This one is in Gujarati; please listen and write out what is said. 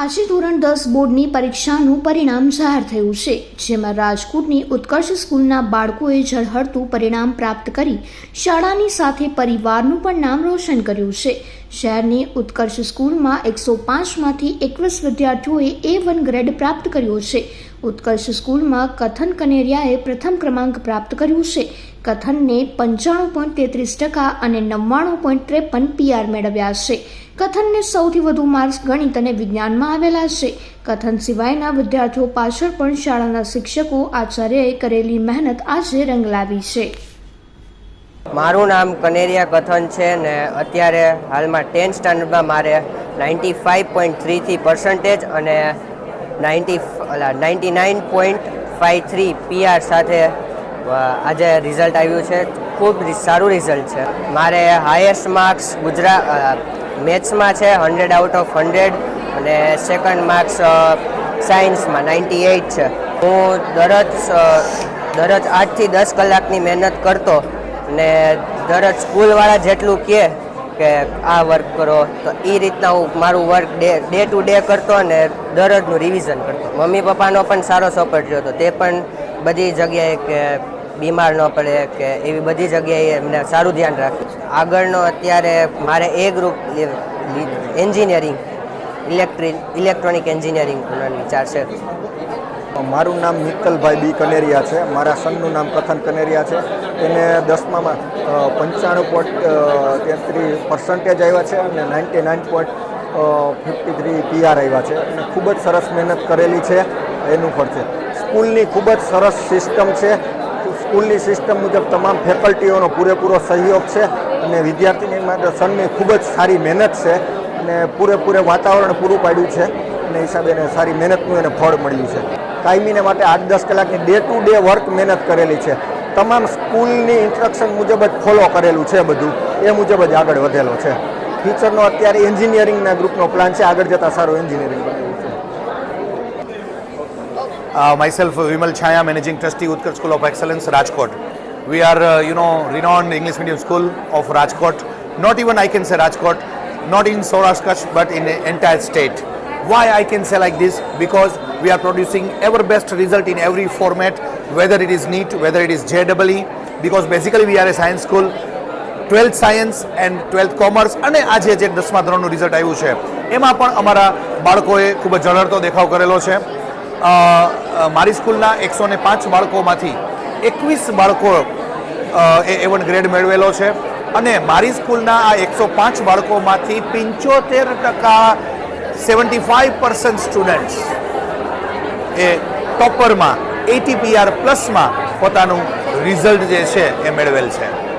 આજે ધોરણ દસ બોર્ડની પરીક્ષાનું પરિણામ જાહેર થયું છે, જેમાં રાજકોટની ઉત્કર્ષ સ્કૂલના બાળકોએ ઝળહળતું પરિણામ પ્રાપ્ત કરી શાળાની સાથે પરિવારનું પણ નામ રોશન કર્યું છે. શહેરની ઉત્કર્ષ સ્કૂલમાં એકસો પાંચમાંથી એકવીસ વિદ્યાર્થીઓએ એ વન ગ્રેડ પ્રાપ્ત કર્યો છે. ઉત્કર્ષ સ્કૂલમાં કથન કનેરિયાએ પ્રથમ ક્રમાંક પ્રાપ્ત કર્યું છે. કથનને પંચાણું પોઈન્ટ તેત્રીસ ટકા અને નવ્વાણું પોઈન્ટ ત્રેપન પીઆર મેળવ્યા છે. કથનને સૌથી વધુ માર્ક્સ ગણિત અને વિજ્ઞાનમાં આવેલા છે. કથન સિવાયના વિદ્યાર્થીઓ પાછળ પણ શાળાના શિક્ષકો આચાર્યએ કરેલી મહેનત આજે રંગ લાવી છે. મારું નામ કનેરિયા કથન છે ને અત્યારે હાલમાં ટેન્થ સ્ટાન્ડર્ડમાં મારે નાઇન્ટી ફાઇવ પોઈન્ટ થ્રીથી પર્સન્ટેજ અને ninety ninety nine point five three PR સાથે આજે રિઝલ્ટ આવ્યું છે. ખૂબ સારું રિઝલ્ટ છે. મારે હાયેસ્ટ માર્ક્સ ગુજરાત મેથ્સમાં છે, હંડ્રેડ આઉટ ઓફ હંડ્રેડ અને સેકન્ડ માર્ક્સ સાયન્સમાં, નાઇન્ટી એઇટ છે. હું દરરોજ દરરોજ આઠથી દસ કલાકની મહેનત કરતો અને દરરોજ સ્કૂલવાળા જેટલું કહે કે આ વર્ક કરો, તો એ રીતના હું મારું work day day to day કરતો અને દરરોજનું રિવિઝન કરતો. મમ્મી પપ્પાનો પણ સારો સપોર્ટ રહ્યો હતો તે પણ બધી જગ્યાએ કે બીમાર ન પડે કે એવી બધી જગ્યાએ એમને સારું ધ્યાન રાખ્યું આગળનો અત્યારે મારે એ group engineering electric electronic engineering વિચાર છે. મારું નામ મિત્તલભાઈ બી કનેરિયા છે. મારા સનનું નામ કથન કનેરિયા છે. એને દસમામાં પંચાણું પોઈન્ટ તેત્રીસ પર્સન્ટેજ આવ્યા છે અને ninety nine point fifty three PR આવ્યા છે. અને ખૂબ જ સરસ મહેનત કરેલી છે એનું ફળ છે. સ્કૂલની ખૂબ જ સરસ સિસ્ટમ છે. સ્કૂલની સિસ્ટમ મુજબ તમામ ફેકલ્ટીઓનો પૂરેપૂરો સહયોગ છે અને વિદ્યાર્થીની માટે સનની ખૂબ જ સારી મહેનત છે અને પૂરેપૂરે વાતાવરણ પૂરું પાડ્યું છે. અને હિસાબે એને સારી મહેનતનું એને ફળ મળ્યું છે. કાયમીને માટે આઠ દસ કલાકની ડે ટુ ડે વર્ક મહેનત કરેલી છે તમામ સ્કૂલની ઇન્સ્ટ્રક્શન મુજબ જ ફોલો કરેલું છે બધું એ મુજબ જ આગળ વધેલો છે ફ્યુચરનો અત્યારે એન્જિનિયરિંગના ગ્રુપનો પ્લાન છે આગળ જતાં સારું એન્જિનિયરિંગ બનાવ્યું છે Uh, uh, Vimal Chaya, Managing Trustee, Utkar School of Excellence, Rajkot. We are, uh, you know, renowned English medium school of Rajkot. Not even I can Rajkot, not in Saurashtra, Kutch, but in the entire state. Why I can say like this? Because we are producing ever best result in every format, whether it is NEET, whether it is JEE, because basically we are a science school. Twelfth science and twelfth commerce અને આજે જે દસમા ધોરણનું રિઝલ્ટ આવ્યું છે એમાં પણ અમારા બાળકોએ ખૂબ જ ઝળહળતો દેખાવ કરેલો છે મારી સ્કૂલના એકસો ને પાંચ બાળકોમાંથી એકવીસ બાળકો એ એવન ગ્રેડ મેળવેલો છે અને મારી સ્કૂલના આ એકસો પાંચ બાળકોમાંથી પંચોતેર ટકા સેવન્ટી ફાઇવ પર્સન્ટ સ્ટુડન્ટ્સ એ ટોપરમાં એટીપીઆર પ્લસમાં પોતાનું રિઝલ્ટ જે છે એ મેળવેલ છે.